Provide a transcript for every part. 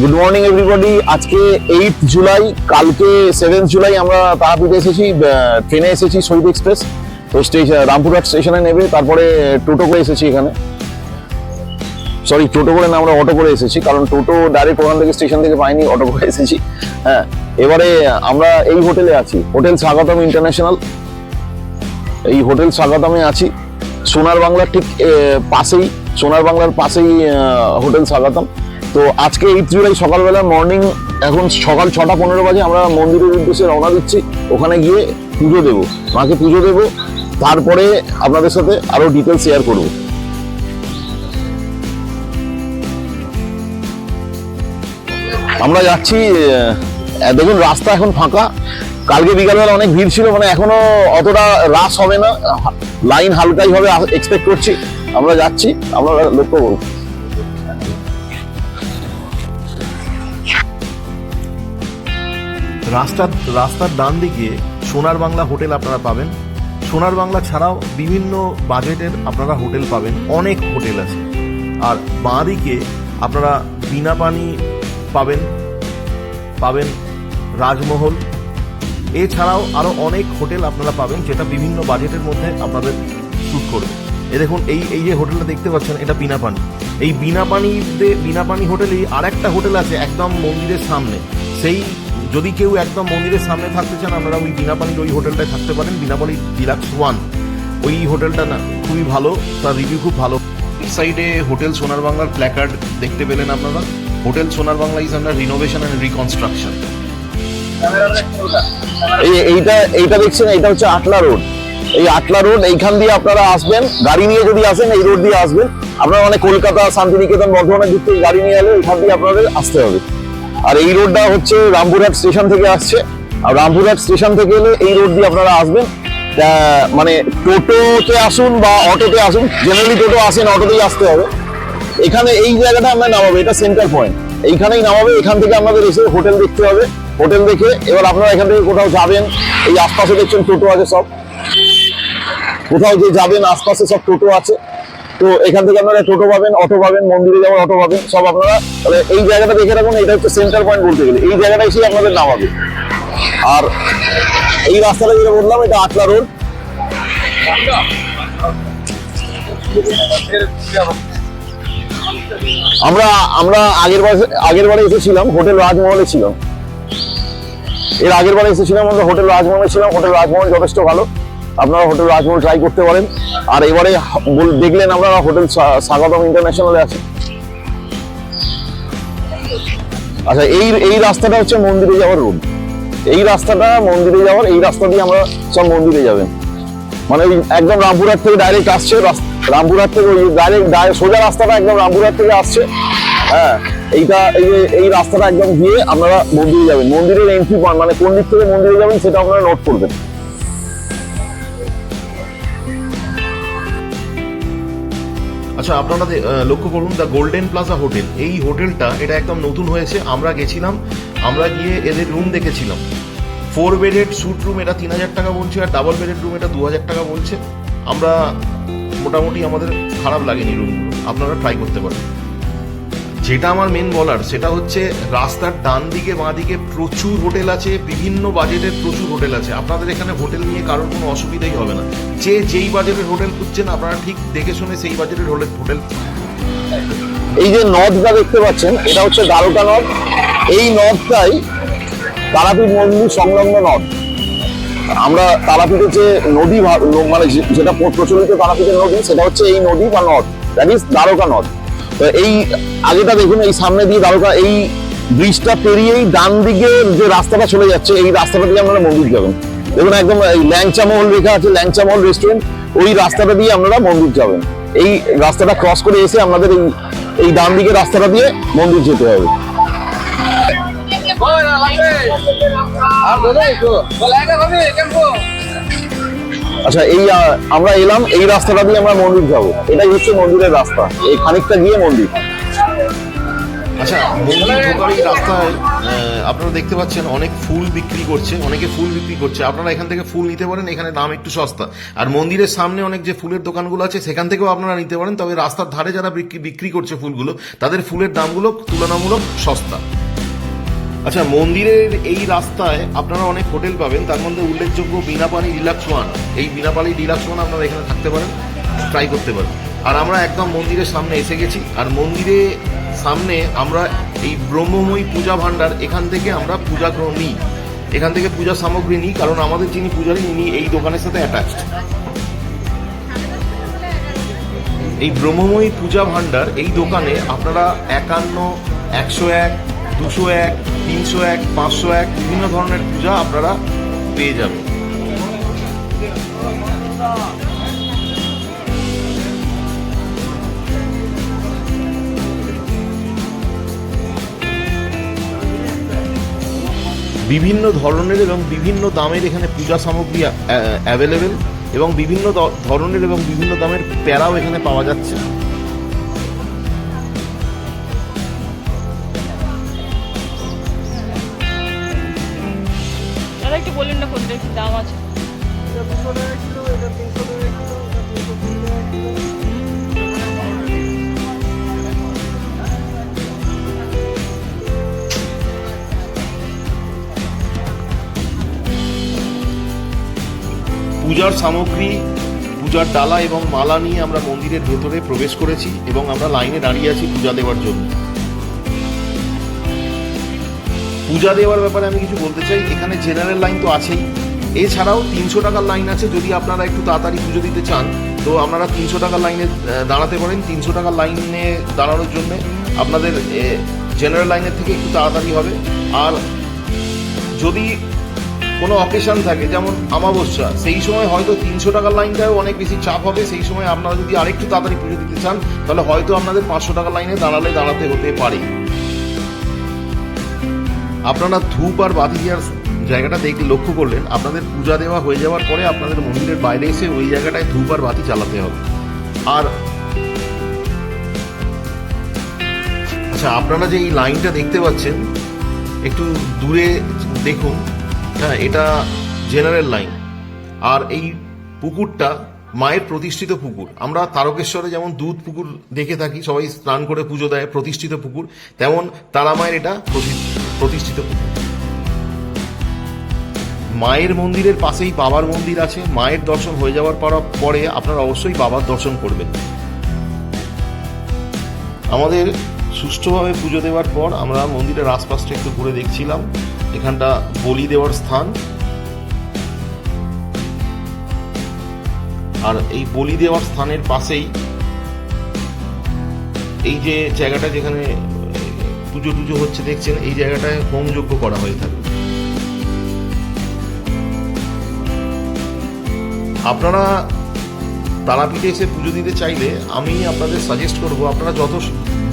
Good morning everybody আজকে eight July কালকে seventh July আমরা তারাপীঠে এসেছি ট্রেনে এসেছি শহীদ এক্সপ্রেস। তো স্টেশন রামপুরহাট স্টেশনে নেবে, তারপরে টোটো করে এসেছি এখানে। সরি টোটো করে না, আমরা অটো করে এসেছি, কারণ টোটো ডাইরেক্ট ওখান থেকে স্টেশন থেকে পাইনি অটো করে এসেছি। হ্যাঁ এবারে আমরা এই হোটেলে আছি। হোটেল স্বাগতম ইন্টারন্যাশনাল এই হোটেল স্বাগতমে আছি। সোনার বাংলার ঠিক পাশেই, সোনার বাংলার পাশেই হোটেল স্বাগতম। তো আজকে এইট জুলাই সকালবেলা মর্নিং এখন সকাল ছটা পনেরো বাজে, আমরা মন্দিরের উদ্দেশ্যে রওনা দিচ্ছি। ওখানে গিয়ে পুজো দেবো। মাকে পুজো দেবো। তারপরে আপনাদের সাথে আরও ডিটেলস শেয়ার করব। আমরা যাচ্ছি দেখুন রাস্তা এখন ফাঁকা। কালকে বিকালবেলা অনেক ভিড় ছিল মানে এখনও অতটা রাস হবে না। লাইন হালকাই হবে এক্সপেক্ট করছি। আমরা যাচ্ছি, আমরা লক্ষ্য করব। রাস্তার রাস্তার ডান দিকে সোনার বাংলা হোটেল আপনারা পাবেন। সোনার বাংলা ছাড়াও বিভিন্ন বাজেটের আপনারা হোটেল পাবেন। অনেক হোটেল আছে। আর বাঁ দিকে আপনারা বিনা পানি পাবেন পাবেন রাজমহল। এছাড়াও আরও অনেক হোটেল আপনারা পাবেন যেটা বিভিন্ন বাজেটের মধ্যে আপনাদের শ্যুট করবে। এ দেখুন, এই এই যে হোটেলটা দেখতে পাচ্ছেন, এটা বিনা পানি। এই বিনা পানিতে, বিনা পানি হোটেলেই আর একটা হোটেল আছে একদম মন্দিরের সামনে। সেই যদি কেউ একদম মন্দিরের সামনে থাকতে চান, আপনারা ওই বিনা পানির ওই হোটেলটায় থাকতে পারেন বিনা পানি ডিলাক্স ওয়ান ওই হোটেলটা না, খুবই ভালো, তার রিভিউ খুব ভালো। সাইডে হোটেল সোনার বাংলার প্ল্যাকার্ড দেখতে পেলেন আপনারা। Hotel Sonar Bangla is under renovation and reconstruction এই এইটা এইটা দেখছেন, এইটা হচ্ছে আটলা রোড এই আটলা রোড এইখান দিয়ে আপনারা আসবেন, গাড়ি নিয়ে যদি আসেন, এই রোড দিয়ে আসবেন। আপনারা মানে কলকাতা, শান্তিনিকেতন, বর্ধমানের দিক থেকে গাড়ি নিয়ে এলে এখান দিয়ে আপনাদের আসতে হবে। আর এই রোডটা হচ্ছে রামপুরহাট স্টেশন থেকে আসছে। আর রামপুরহাট স্টেশন থেকে এলে এই রোড দিয়ে আপনারা আসবেন। মানে টোটোতে আসুন বা অটোতে আসুন জেনারেলি টোটো আসেন অটোতেই আসতে হবে। এখানে এই জায়গাটা আমরা নামাবো, এটা সেন্টার পয়েন্ট এইখানেই নামাবে, এখান থেকে আপনাদের এসে হোটেল দেখতে হবে। হোটেল দেখে এবার আপনারা এখান থেকে কোথাও যাবেন, এই আশপাশে দেখছেন টোটো আছে সব। কোথাও যে যাবেন, আশপাশে সব টোটো আছে। তো এখান থেকে আপনারা টোটো পাবেন, অটো পাবেন, মন্দিরে যাওয়ার অটো পাবেন, সব আপনারা তাহলে এই জায়গাটা দেখে রাখুন, এটা হচ্ছে সেন্টার পয়েন্ট বলতে গেলে। এই জায়গাটা এসে আপনাদের নামাবে। আর এই রাস্তাটা যেটা বললাম, এটা আটলা রোড আমরা আমরা আগের বার, আগের বারে এসেছিলাম, হোটেল রাজমহলে ছিলাম। এর আগের বারে এসেছিলাম আমরা, হোটেল রাজমহলে ছিলাম, হোটেল রাজমহল যথেষ্ট ভালো। আপনারা হোটেল রাজমহল ট্রাই করতে পারেন। আর এবারে দেখলেন আমরা হোটেল স্বা- স্বাগতম ইন্টারন্যাশনালে আছে। আচ্ছা এই এই রাস্তাটা হচ্ছে মন্দিরে যাওয়ার রোড এই রাস্তাটা মন্দিরে যাওয়ার, এই রাস্তা দিয়ে আমরা সব মন্দিরে যাবেন। মানে ওই একদম রামপুরহাট থেকে ডাইরেক্ট আসছে রামপুরহাট থেকে ওই ডাইরেক্ট সোজা রাস্তাটা একদম রামপুরহাট থেকে আসছে। হ্যাঁ এইটা, এই যে, এই রাস্তাটা একদম গিয়ে আপনারা মন্দিরে যাবেন। মন্দিরের এন্ট্রি পয়েন্ট মানে কোন দিক থেকে মন্দিরে যাবেন সেটা আপনারা নোট করবেন। আচ্ছা আপনারা লক্ষ্য করুন, দ্য গোল্ডেন প্লাজা হোটেল। এই হোটেলটা, এটা একদম নতুন হয়েছে, আমরা গেছিলাম, আমরা গিয়ে এদের রুম দেখেছিলাম। ফোর বেডেড স্যুট রুম এটা তিন হাজার টাকা বলছে, আর ডাবল বেডেড রুম এটা দু হাজার টাকা বলছে। আমরা মোটামুটি আমাদের খারাপ লাগেনি রুমগুলো আপনারা ট্রাই করতে পারেন। যেটা আমার মেন বলার, সেটা হচ্ছে রাস্তার ডান দিকে বাঁ দিকে প্রচুর হোটেল আছে, বিভিন্ন বাজেটের প্রচুর হোটেল আছে। আপনাদের এখানে হোটেল নিয়ে কারোর কোনো অসুবিধাই হবে না। যে যেই বাজেটের হোটেল খুঁজছেন, আপনারা ঠিক দেখে শুনে সেই বাজেটের হোটেল হোটেল এই যে নদটা দেখতে পাচ্ছেন, এটা হচ্ছে দ্বারকা নদ। এই নদটাই তারাপীঠ মন্দির সংলগ্ন নদ। আমরা তারাপীঠে যে নদী মানে যেটা প্রচলিত তারাপীঠের নদী, সেটা হচ্ছে এই নদী বা নদ। দ্যাট ইজ দ্বারকা নদ। এই আগেটা দেখুন এই সামনে দিয়ে দ্বারকা এই ব্রিজটা পেরিয়েই ডান দিকে যে রাস্তাটা চলে যাচ্ছে এই রাস্তাটা দিয়ে আপনারা মন্দির যাবেন দেখুন একদম এই ল্যাংচা মহল লেখা আছে ল্যাংচা মহল রেস্টুরেন্ট ওই রাস্তাটা দিয়ে আপনারা মন্দির যাবেন এই রাস্তাটা ক্রস করে এসে আমাদের এই এই ডান দিকে রাস্তাটা দিয়ে মন্দির যেতে হবে আর দাদা একটু ভাবি কেমন আচ্ছা এই আমরা এলাম, এই রাস্তাটা দিয়ে আমরা মন্দির যাব। এটাই হচ্ছে মন্দিরের রাস্তা। এই খানিকটা গিয়ে মন্দির। আচ্ছা মন্দির আপনারা দেখতে পাচ্ছেন অনেক ফুল বিক্রি করছে, অনেকে ফুল বিক্রি করছে। আপনারা এখান থেকে ফুল নিতে পারেন, এখানে দাম একটু সস্তা। আর মন্দিরের সামনে অনেক যে ফুলের দোকানগুলো আছে, সেখান থেকেও আপনারা নিতে পারেন, তবে রাস্তার ধারে যারা বিক্রি করছে ফুলগুলো, তাদের ফুলের দামগুলো তুলনামূলক সস্তা। আচ্ছা মন্দিরের এই রাস্তায় আপনারা অনেক হোটেল পাবেন, তার মধ্যে উল্লেখযোগ্য বিনাপানি ডিলাক্স ওয়ান। এই বিনাপানি ডিলাক্স ওয়ান আপনারা এখানে থাকতে পারেন ট্রাই করতে পারেন। আর আমরা একদম মন্দিরের সামনে এসে গেছি, আর মন্দিরে সামনে আমরা এই ব্রহ্মময়ী পূজা ভাণ্ডার, এখান থেকে আমরা পূজা গ্রহ নিই। এখান থেকে পূজা সামগ্রী নিই, কারণ আমাদের যিনি পূজারী ইনি এই দোকানের সাথে অ্যাটাচড এই ব্রহ্মময়ী পূজা ভাণ্ডার, এই দোকানে আপনারা একান্ন, একশো এক দুশো এক, তিনশো এক, পাঁচশো এক, বিভিন্ন ধরনের পূজা আপনারা পেয়ে যাবেন। বিভিন্ন ধরনের এবং বিভিন্ন দামের এখানে পূজা সামগ্রী অ্যাভেলেবেল এবং বিভিন্ন ধরনের এবং বিভিন্ন দামের প্যারাও এখানে পাওয়া যাচ্ছে। পূজার সামগ্রী, পূজার ডালা এবং মালা নিয়ে আমরা মন্দিরের ভেতরে প্রবেশ করেছি এবং আমরা লাইনে দাঁড়িয়ে আছি পূজা দেওয়ার জন্য। পূজা দেওয়ার ব্যাপারে আমি কিছু বলতে চাই, এখানে জেনারেল লাইন তো আছেই। এছাড়াও তিনশো টাকার লাইন আছে, যদি আপনারা একটু তাড়াতাড়ি পুজো দিতে চান, তো আপনারা তিনশো টাকার লাইনে দাঁড়াতে পারেন। তিনশো টাকার লাইনে দাঁড়ানোর জন্য আপনাদের জেনারেল লাইনের থেকে একটু তাড়াতাড়ি হবে। আর যদি কোনো অকেশন থাকে, যেমন আমাবস্যা সেই সময় হয়তো তিনশো টাকার লাইনটাও অনেক বেশি চাপ হবে, সেই সময় আপনারা যদি আরেকটু তাড়াতাড়ি পুজো দিতে চান, তাহলে হয়তো আপনাদের পাঁচশো টাকার লাইনে দাঁড়ালে দাঁড়াতে হতে পারে। আপনারা ধূপ আর বাতি দেওয়ার জায়গাটা দেখে লক্ষ্য করলেন, আপনাদের পূজা দেওয়া হয়ে যাওয়ার পরে আপনাদের মন্দিরের বাইরে এসে ওই জায়গাটায় ধূপ আর বাতি চালাতে হবে। আর আচ্ছা আপনারা যে এই লাইনটা দেখতে পাচ্ছেন, একটু দূরে দেখুন। হ্যাঁ এটা জেনারেল লাইন আর এই পুকুরটা মায়ের প্রতিষ্ঠিত পুকুর। আমরা তারকেশ্বরে যেমন দুধ পুকুর দেখে থাকি, সবাই স্নান করে পুজো দেয়, প্রতিষ্ঠিত পুকুর, তেমন তারা মায়ের এটা প্রতি- প্রতিষ্ঠিত পুকুর। মায়ের মন্দিরের পাশেই বাবার মন্দির আছে। মায়ের দর্শন হয়ে যাওয়ার পরে আপনারা অবশ্যই বাবার দর্শন করবেন। আমাদের সুষ্ঠুভাবে পুজো দেওয়ার পর আমরা মন্দিরের আশপাশটা একটু ঘুরে দেখছিলাম। এখানটা বলি দেওয়ার স্থান। আর এই বলি দেওয়ার স্থানের পাশেই এই যে জায়গাটা যেখানে পুজো টুজো হচ্ছে, দেখছেন, এই জায়গাটায় হোমযজ্ঞ করা হয়ে থাকে। আপনারা তারাপীঠে এসে পুজো দিতে চাইলে আমি আপনাদের সাজেস্ট করব, আপনারা যত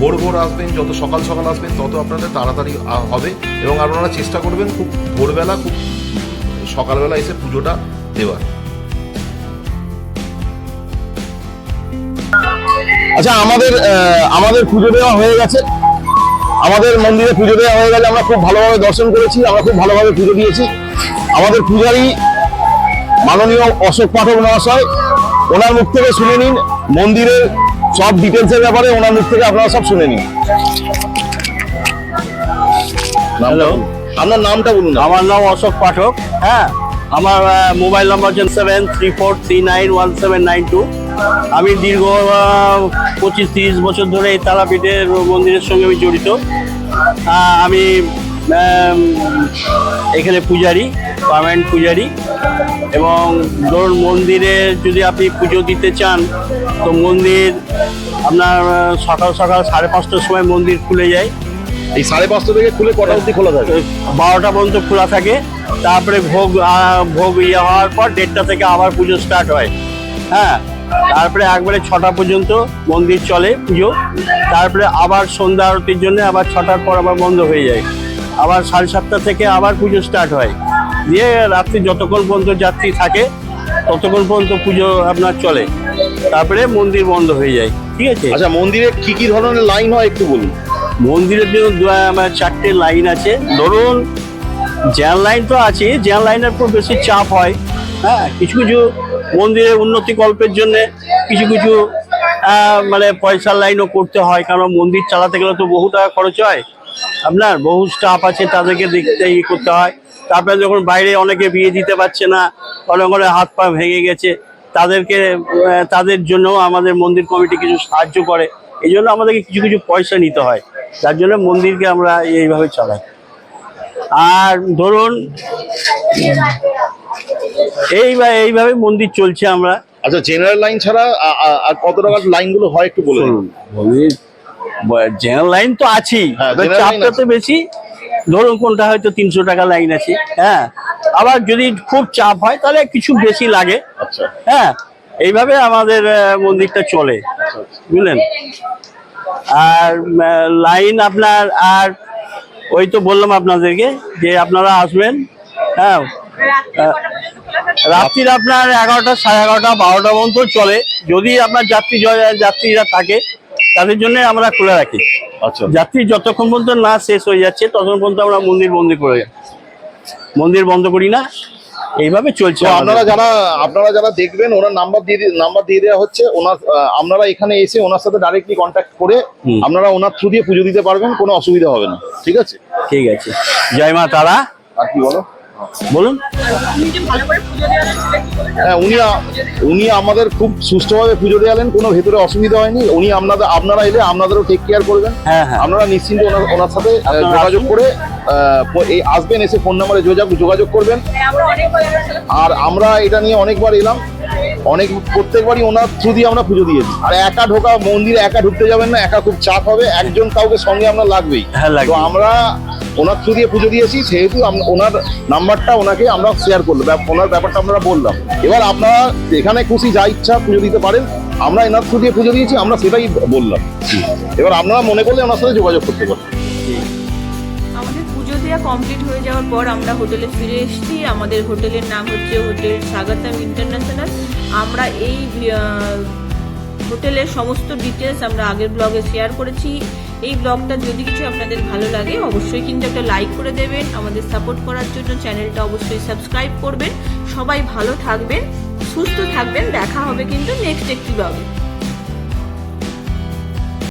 ভোর ভোর আসবেন, যত সকাল সকাল আসবেন, তত আপনাদের তাড়াতাড়ি হবে এবং আপনারা চেষ্টা করবেন খুব ভোরবেলা খুব সকালবেলা এসে পুজোটা দেওয়ার। আচ্ছা আমাদের আমাদের পুজো দেওয়া হয়ে গেছে। আমাদের মন্দিরে পুজো দেওয়া হয়ে গেলে আমরা খুব ভালোভাবে দর্শন করেছি, আমরা খুব ভালোভাবে পুজো দিয়েছি। আমাদের পূজারী মাননীয় অশোক পাঠক মহাশয় ওনার মুখ থেকে শুনে নিন মন্দিরের সব ডিটেলসের ব্যাপারে ওনার মুখ থেকে আপনারা সব শুনে নিন। হ্যালো আপনার নামটা বলুন। আমার নাম অশোক পাঠক। হ্যাঁ। আমার মোবাইল নাম্বার হচ্ছে seven three four three nine one seven nine two আমি দীর্ঘ পঁচিশ তিরিশ বছর ধরে এই তারাপীঠের মন্দিরের সঙ্গে আমি জড়িত। আম, এখানে পূজারি পার্মানেন্ট পূজারি এবং ধরুন মন্দিরে যদি আপনি পুজো দিতে চান তো মন্দির আপনার সকাল সকাল সাড়ে পাঁচটার সময় মন্দির খুলে যায়। এই সাড়ে পাঁচটা থেকে খুলে কটা অবধি খোলা থাকে? বারোটা পর্যন্ত খোলা থাকে। তারপরে ভোগ ভোগ ইয়ে হওয়ার পর দেড়টা থেকে আবার পুজো স্টার্ট হয়। হ্যাঁ তারপরে একবারে ছটা পর্যন্ত মন্দির চলে পুজো। তারপরে আবার সন্ধ্যা আরতির জন্য আবার ছটার পর আবার বন্ধ হয়ে যায়। আবার সাড়ে সাতটা থেকে আবার পুজো স্টার্ট হয়। দিয়ে রাত্রি যতক্ষণ পর্যন্ত যাত্রী থাকে ততক্ষণ পর্যন্ত পুজো আপনার চলে। তারপরে মন্দির বন্ধ হয়ে যায় ঠিক আছে? আচ্ছা মন্দিরে কি কি ধরনের লাইন হয় একটু বলুন? মন্দিরের জন্য আমার চারটে লাইন আছে। ধরুন জ্যান লাইন তো আছে জ্যান লাইনের উপর বেশি চাপ হয়। হ্যাঁ কিছু কিছু মন্দিরের উন্নতি কল্পের জন্য কিছু কিছু মানে পয়সার লাইনও করতে হয় কারণ মন্দির চালাতে গেলে তো বহু টাকা খরচ হয়। আপনার বহু স্টাফ আছে তাদেরকে দেখতে ইয়ে করতে হয়। তারপরে যখন বাইরে অনেকে বিয়ে দিতে পারছে না অনেক অনেক হাত পা ভেঙে গেছে তাদেরকে তাদের জন্য আমাদের মন্দির কমিটি কিছু সাহায্য করে। এই জন্য আমাদেরকে কিছু কিছু পয়সা নিতে হয়। যার জন্য মন্দিরকে আমরা এইভাবে চালাই। আর ধরুন এইভাবে এইভাবে মন্দির চলছে আমরা। আচ্ছা জেনারেল লাইন ছাড়া আর কত টাকার লাইনগুলো হয় একটু বলুন জেনারেল লাইন তো আছেই। হ্যাঁ, চাপটা তো বেশি। ধরুন কোনটা হয়তো তিনশো টাকা লাইন আছে হ্যাঁ। আবার যদি খুব চাপ হয় তাহলে কিছু বেশি লাগে। আচ্ছা। হ্যাঁ এইভাবে আমাদের মন্দিরটা চলে। বুঝলেন? আর লাইন আপনার আর ওই তো বললাম আপনাদেরকে যে আপনারা আসবেন হ্যাঁ। রাত্রির আপনার এগারোটা সাড়ে এগারোটা বারোটা পর্যন্ত চলে। যদি আপনার যাত্রী যাত্রীরা থাকে তাদের জন্য আমরা খুলে রাখি। আচ্ছা। যাত্রী যতক্ষণ পর্যন্ত না শেষ হয়ে যাচ্ছে ততক্ষণ পর্যন্ত আমরা মন্দির বন্ধ করে। মন্দির বন্ধ করি না এইভাবে চলছে আপনারা যারা আপনারা যারা দেখবেন ওনার নাম্বার দিয়ে নাম্বার দিয়ে দেওয়া হচ্ছে ওনার আপনারা এখানে এসে ওনার সাথে ডাইরেক্টলি কন্ট্যাক্ট করে আপনারা ওনার থ্রু দিয়ে পুজো দিতে পারবেন কোনো অসুবিধা হবে না। ঠিক আছে? ঠিক আছে। জয় মা তারা। আর কি বলো? বলুন। হ্যাঁ উনি উনি আমাদের খুব সুষ্ঠুভাবে পুজো দেওয়ালেন কোনো ভেতরে অসুবিধা হয়নি। উনি আপনাদের আপনারা এলে আপনাদেরও টেক কেয়ার করবেন। হ্যাঁ হ্যাঁ। আপনারা নিশ্চিন্তে ওনার ওনার সাথে যোগাযোগ করে এই আসবেন এসে ফোন নাম্বারে যোগাযোগ যোগাযোগ করবেন। আর আমরা এটা নিয়ে অনেকবার এলাম। অনেক প্রত্যেকবারই ওনার থ্রু দিয়ে আমরা পুজো দিয়েছি। আর একা ঢোকা মন্দিরে একা ঢুকতে যাবেন না একা খুব চাপ হবে। একজন কাউকে সঙ্গে আমরা লাগবেই। হ্যাঁ, লাগবে। তো আমরা ওনার থ্রু দিয়ে পুজো দিয়েছি, সেহেতু ওনার নাম্বারটা ওনাকে আমরা শেয়ার ব্যাপ- ওনার ব্যাপারটা আমরা বললাম। এবার আপনারা এখানে খুশি যা ইচ্ছা পুজো দিতে পারেন, আমরা এনার থ্রু দিয়ে পুজো দিয়েছি, আমরা সেটাই বললাম। এবার আপনারা মনে করলে ওনার সাথে যোগাযোগ করতে পারেন। কমপ্লিট হয়ে যাওয়ার পর আমরা হোটেলে ফিরে এসেছি। আমাদের হোটেলের নাম হচ্ছে হোটেল স্বাগতম ইন্টারন্যাশনাল। আমরা এই হোটেলের সমস্ত ডিটেলস আমরা আগের ব্লগে শেয়ার করেছি। এই ব্লগটা যদি কিছু আপনাদের ভালো লাগে, অবশ্যই কিন্তু একটা লাইক করে দেবেন। আমাদের সাপোর্ট করার জন্য চ্যানেলটা অবশ্যই সাবস্ক্রাইব করবেন। সবাই ভালো থাকবেন, সুস্থ থাকবেন। দেখা হবে কিন্তু নেক্সট একটি ব্লগে